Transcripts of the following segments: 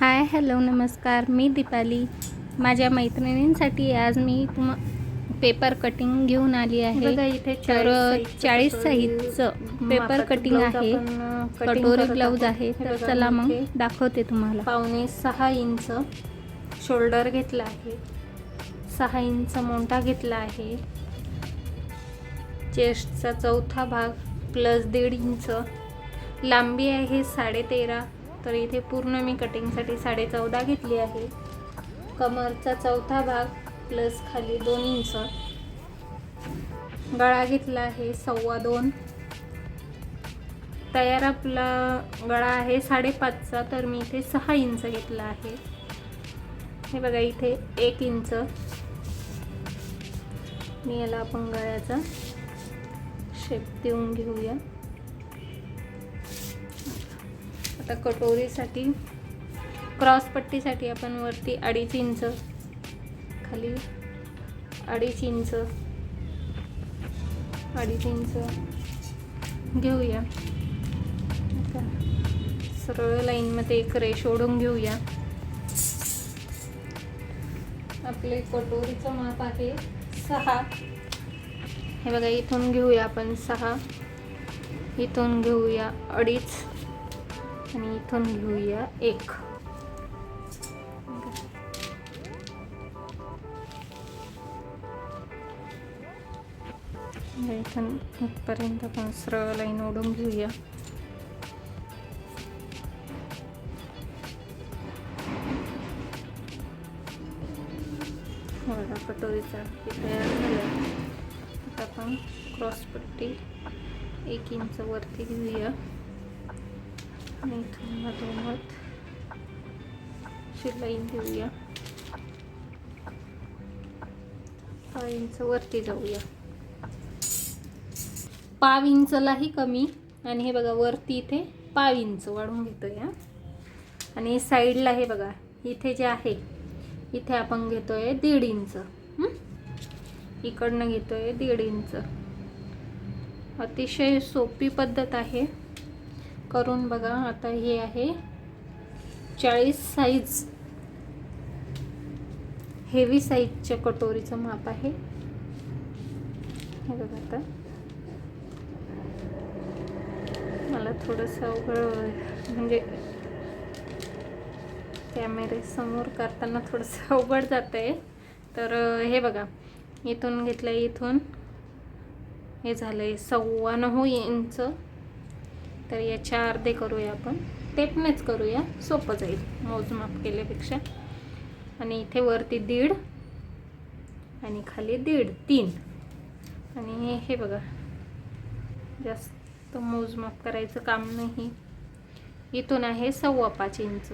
Hi hello नमस्कार. मी दीपाली. माझ्या मैत्रिणींसाठी आज मी तुम पेपर कटिंग घेऊन आली आहे. इथे तर 40 चाळीस साईजचं पेपर कटिंग आहे. कटोरी ब्लाऊज. आहे. तर चला मग दाखवते तुम्हाला. पावणे सहा इंच शोल्डर घेतला आहे. सहा इंच मोंटा घेतला आहे. चेस्टचा चौथा भाग प्लस दीड इंच. लांबी आहे साडे तर इथे पूर्ण मी कटिंगसाठी साडे चौदा घेतली आहे. कमरचा चौथा भाग प्लस खाली दोन इंच गळा घेतला आहे सव्वा दोन. तयार आपला गळा आहे साडेपाचचा तर मी इथे सहा इंच घेतला आहे. हे बघा इथे एक इंच मी याला आपण गळ्याचा शेप देऊन घेऊया. आता कटोरीसाठी क्रॉस पट्टीसाठी आपण वरती अडीच इंच खाली अडीच इंच अडीच इंच घेऊया. सरळ लाईनमध्ये एक रेष ओढून घेऊया. आपले कटोरीचं माप आहे सहा. हे बघा इथून घेऊया आपण सहा. इथून घेऊया अडीच. आणि इथून घेऊया एक. म्हणजे इथून इथपर्यंत आपण सरळ लाईन ओढून घेऊया. बघा कटोरीचा तयार झाला. आता आपण क्रॉस पट्टी एक इंच वरती घेऊया. आणि इथून मधोमध शिलाईन देऊया. पाव इंच वरती जाऊया. पाव इंचलाही कमी. आणि हे बघा वरती इथे पाव इंच वाढून घेतोय. आणि साईडला हे बघा इथे जे आहे इथे आपण घेतोय दीड इंच. इकडनं घेतोय दीड इंच. अतिशय सोपी पद्धत आहे. करून बघा आता हे आहे. चाळीस साईज हेवी साईजच्या कटोरीचं माप आहे. हे बघा आता. मला थोडंसं अवघड म्हणजे कॅमेरे समोर करताना थोडंसं अवघड जात आहे तर हे बघा. इथून घेतलं इथून. हे झालं आहे सव्वा नऊ इंच तर याच्या अर्धे करूया आपण. टेपनेच करूया. सोपं जाईल मोजमाप केल्यापेक्षा. आणि इथे वरती दीड आणि खाली दीड तीन. आणि हे बघा. जास्त मोजमाप करायचं काम नाही. इथून आहे सव्वा पाच इंच.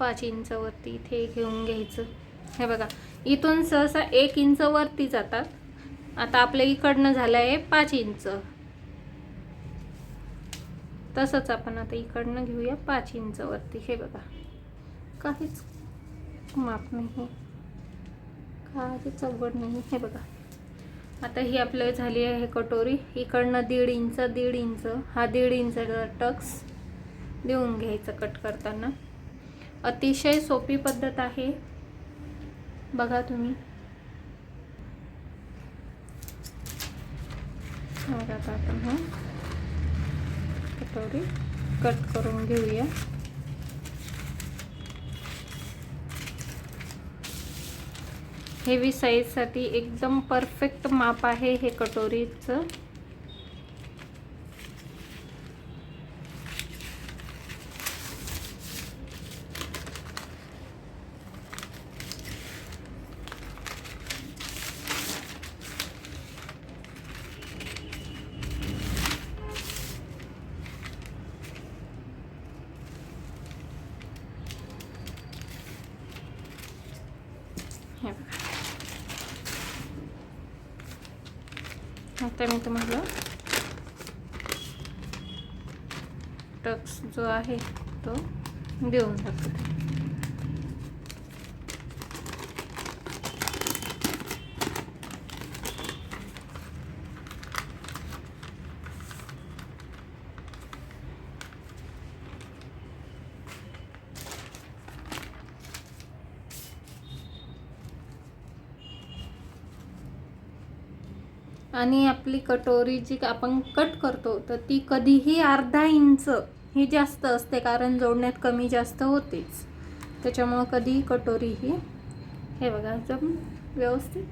पाच इंचावरती इथे घेऊन घ्यायचं. हे बघा. इथून सहसा एक इंच वरती जातात. आता आपल्या इकडनं झालं आहे पाच इंच. तसंच आपण आता इकडनं घेऊया पाच इंचवरती हे बघा. काहीच माप नाही. काहीच अवघड नाही. हे बघा. आता ही आपलं झाली आहे कटोरी. इकडनं दीड इंच दीड इंच. हा दीड इंच टक्स देऊन घ्यायचं कट करताना. अतिशय सोपी पद्धत आहे. बघा तुम्ही. बघा आता आपण हा. कटोरी. कट करून घेऊया. हेवी साईजसाठी एकदम परफेक्ट माप आहे हे कटोरीचं. हे आता मी तुम्हाला टक्स जो आहे तो देऊन टाकते आणि आपली कटोरी जी आपण कट करतो तर ती कधीही अर्धा इंच ही जास्त असते कारण जोडण्यात कमी जास्त होतेच. त्याच्यामुळं कधीही कटोरी ही हे बघा एकदम व्यवस्थित